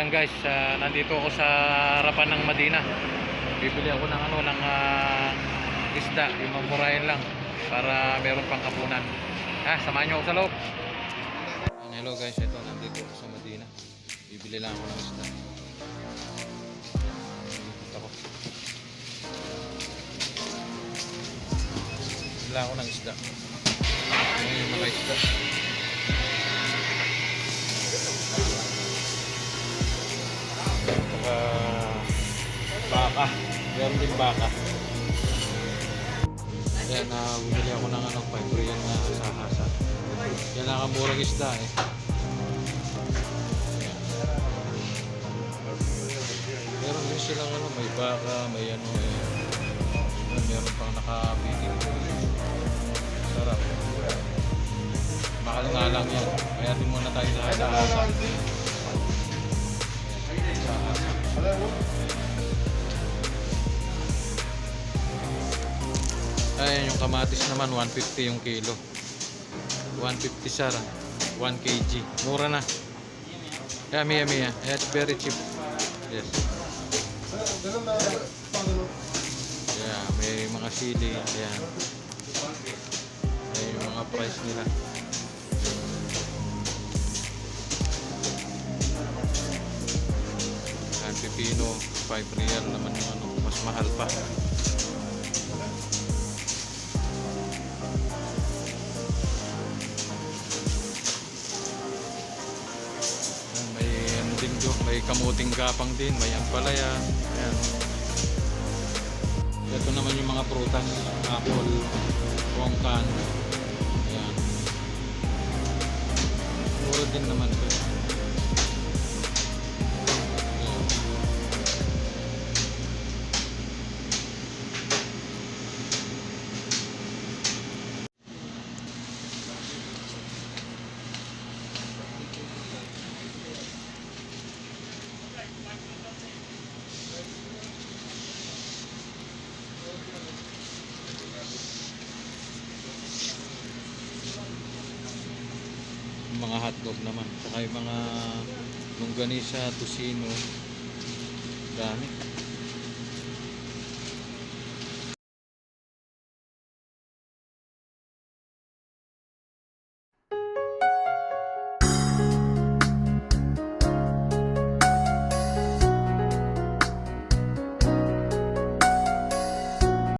Ayan guys, ah, nandito ako sa harapan ng Madina. Bibili ako ng ano ng ah, isda, yung mamurahin lang para meron pang kapunan. Ha, samahan niyo ako sa loob. Hello guys, ito nandito ako sa Madina. Bibili lang ako ng isda. Ikot ako. Ako ng isda. Ayan yung mga isda. Baka. Meron din baka. Ayan, na bumili ako ng ano, 5 real na sahasa. Yan ang kamurang isda eh. Meron din silang ano, may baka, may ano eh. Meron pang nakapigil. Sarap. Mahal nga lang yan. Kaya din muna tayo sa sahasa. Sahasa. Ayan yung kamatis naman 150 yung kilo. 150 sara 1 kg. Mura na. Yummy yummy it's very cheap. Yes. Yeah may mga sili. Ayan ayan yung mga price nila. Ayan pipino 5 real naman yung ano mas mahal pa doon, may kamuting gapang din, may ampalaya. Ayan. Ito naman yung mga prutas, apple, pongkan. Ayan. Mura din naman Mga hotdog naman. Saka yung mga longganisa, tusino. Dami.